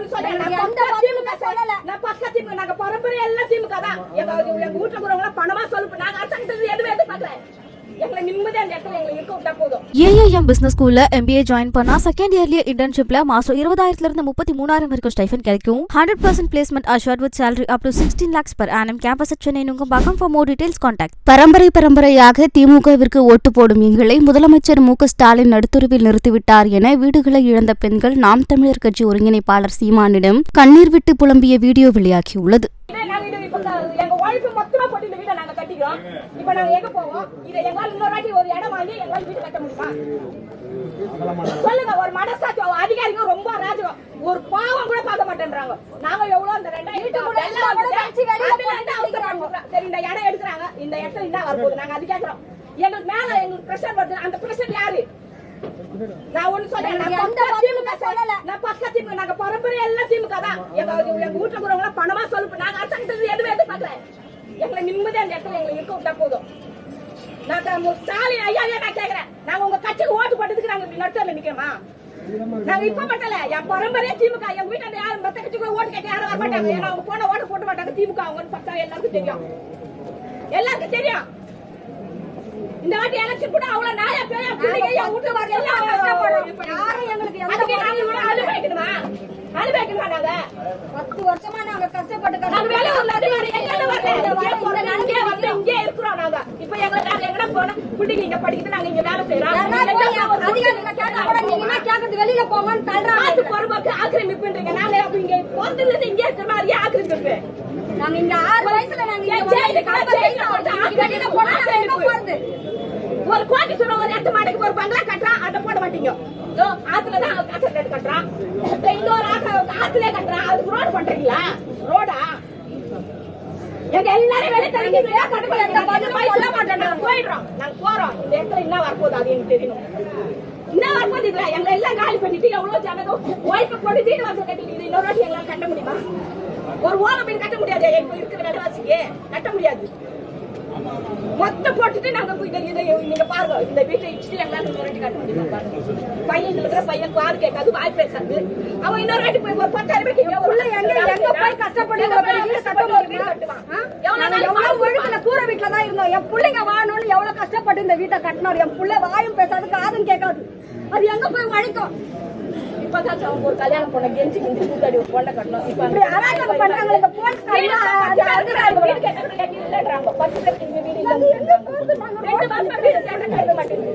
ஒண்ணு சொல்றேன். நான் எந்த திமுக சொல்லல. நான் பக்கா திமுக. நாங்க பரம்பரை எல்லாம் திமுக தான். எங்க வீட்டுல இருக்கிறவங்க பணமா சொல்லு நாங்க அரசாங்கத்துல எதுவுமே எதிர்பார்க்கல எங்களை நிம்மதியா அந்த இடத்துல எங்களை இருக்க விட்டா போதும். ஏஏஎம் பிசினஸ் ஸ்கூல்ல எம்பிஏ ஜாயின் பண்ணா செகண்ட் இயர்லயே இன்டர்ன்ஷிப்ல மாசம் இருபதாயிரத்துல இருந்து முப்பத்தி மூணாயிரம் வரைக்கும் ஸ்டைஃபன் கிடைக்கும். Hundred percent placement assured with salary up to sixteen lakhs per annum. Campus Chennai Nungambakkam for more details contact பரம்பரை பரம்பரையாக திமுகவிற்கு ஓட்டு போடும் எங்களை முதலமைச்சர் மு க ஸ்டாலின் நடுத்தருவில் நிறுத்திவிட்டார் என வீடுகளை இழந்த பெண்கள் நாம் தமிழர் கட்சி ஒருங்கிணைப்பாளர் சீமானிடம் கண்ணீர் விட்டு புலம்பிய வீடியோ வெளியாகியுள்ளது. கட்டிக்கிறோம். இப்ப நாங்க எங்க போவோம்? இதை எங்களால இன்னொரு வாட்டி ஒரு இடம் வாங்கி எங்களால வீடு கட்ட முடியுமா? சொல்லுங்க ஒரு மனசாட்சி அதிகாரிங்க ரொம்ப ராஜகம் ஒரு பாவம் கூட பார்க்க மாட்டேன்றாங்க. நாங்க எவ்வளவு கூட கூட போட்டு அடிக்கிறாங்க சரி இந்த இடம் எடுக்கிறாங்க. இந்த இடத்துல என்ன வரப்போகுது? நாங்க அது கேக்குறோம். எங்களுக்கு மேல எங்களுக்கு பிரஷர் வருது. அந்த பிரஷர் யாரு? நான் ஒண்ணு சொல்றேன். நான் பக்கா திமுக நாங்க பரம்பரை எல்லாம் திமுக தான். எங்க வீட்டுல இருக்கிறவங்க பணமா சொல்லு நாங்க அரசாங்கத்துல எதுவுமே எதிர்பார்க்கல. எங்களை நிம்மதியா அந்த இடத்துல எங்களை இருக்க விட்டா போதும். நாங்க ஸ்டாலின் ஐயா நான் கேக்குறேன். நாங்க உங்க கட்சிக்கு ஓட்டு போட்டதுக்கு நாங்க நடுத்தல நாங்க இப்ப மட்டும் என் பரம்பரையே திமுக. எங்க வீட்டுல யாரும் மத்த கட்சிக்கு ஓட்டு கேட்க யாரும் வர மாட்டாங்க. ஏன்னா அவங்க போன ஓட்டு போட மாட்டாங்க. திமுக அவங்கன்னு பார்த்தா எல்லாருக்கும் தெரியும். எல்லாருக்கும் தெரியும். இந்த வாட்டி எலெக்ஷன் கூட அவ்வளவு நாயா பேயா பிள்ளைங்க வீட்டு வாங்க எல்லாம் கஷ்டப்படுறோம் யாரும் எங்களுக்கு எந்த அதுக்கு நாங்க இவ்வளவு அனுபவிக்கணுமா அனுபவிக்கணுமா நாங்க பத்து வருஷமா நாங்க நாங்க வெளியூர்ல இருந்து வர எங்கேயும் வரல. இங்கே இந்த இங்கே வந்து இங்கே இருக்கிறோம் நாங்க. இப்ப எங்களை வேற எங்கனா போனா, பிள்ளைங்க இங்க படிக்குது, நாங்க இங்க வேலை ஒரு அதிகாரிங்க கேட்டா கூட நீங்க என்ன கேக்குறது வெளியில போங்கன்னு தள்ளுறாங்க காசு பொறுப்பாக்கு ஆக்கிரமிப்புன்றீங்க. நாங்க அப்ப இங்க பிறந்ததுல இருந்து இங்கே இருக்கிற மாதிரி ஏன் ஆக்கிரமிப்பு? நாங்க இந்த ஆறு வயசுல நாங்க. வெளியில போனா நாங்க போறது ஒரு கோடி சொல்ல ஒரு எட்டு மாடிக்கு ஒரு பங்களா கட்டுறான் அதை போட மாட்டீங்க காசு ரேட் கட்டுறான் இப்ப கட்டுறான் அதுக்கு ரோடு பண்றீங்களா? ரோடா எங்க எல்லாரும் வெளியே தெரிஞ்சுக்கிட்டே கட்டுப்பாடு எந்த பதிலுமே சொல்ல மாட்டேன் போயிடுறோம். நாங்க போறோம். இந்த இடத்துல என்ன வரப்போகுது அது எனக்கு தெரியணும். என்ன வரப்போகுது இதுல. எங்க எல்லாம் காலி பண்ணிட்டு எவ்வளவு ஜனதோ ஒய்ஃபை போட்டு வீடு வாசல் கட்டிட்டு இன்னொரு வாட்டி எங்களால கட்ட முடியுமா? ஒரு ஓலை வீடு கட்ட முடியாது இப்ப இருக்கிற விலைவாசிக்கு கட்ட போட்டுட்டு நாங்க போய் இதை- நீங்க பாருங்க. இந்த வீட்டை இடிச்சுட்டு எங்களால வாட்டி கட்ட முடியுமா பாருங்க. பையன் இருக்கிற பையன் காது கேட்காது வாய் பேசாது. அவன் இன்னொரு வாட்டி போய் ஒரு பத்தாயிரம் ரூபாய்க்கு புள்ள எங்க எங்க போய் கஷ்டப்பட்டு ஒரு வீடு? கட்டுவான்? எவ்வளவு ஒழுக்கத்துல வீட்டுல தான் இருந்தோம். என் பிள்ளைங்க வாழணும்னு எவ்வளவு கஷ்டப்பட்டு இந்த வீட்டை கட்டினோம் என் புள்ள வாயும் பேசாது காதும் கேட்காது. அது எங்க போய் வழிக்கும் இப்பதான் ஒரு கல்யாணம் பொண்ணை கெஞ்சி கிஞ்சி கூத்தாடி ஒரு பொண்ணை கட்டணும். இப்ப பண்றாங்க. இந்த போலீஸ்காரங்க அது அழுகுறாங்க. வீடு கட்டணும் கட்டி இல்லைன்றாங்க பத்து பேருக்கு இங்க வீடு இல்லை ரெண்டு மாசமா வீடு கட்ட கட்ட மாட்டேங்குது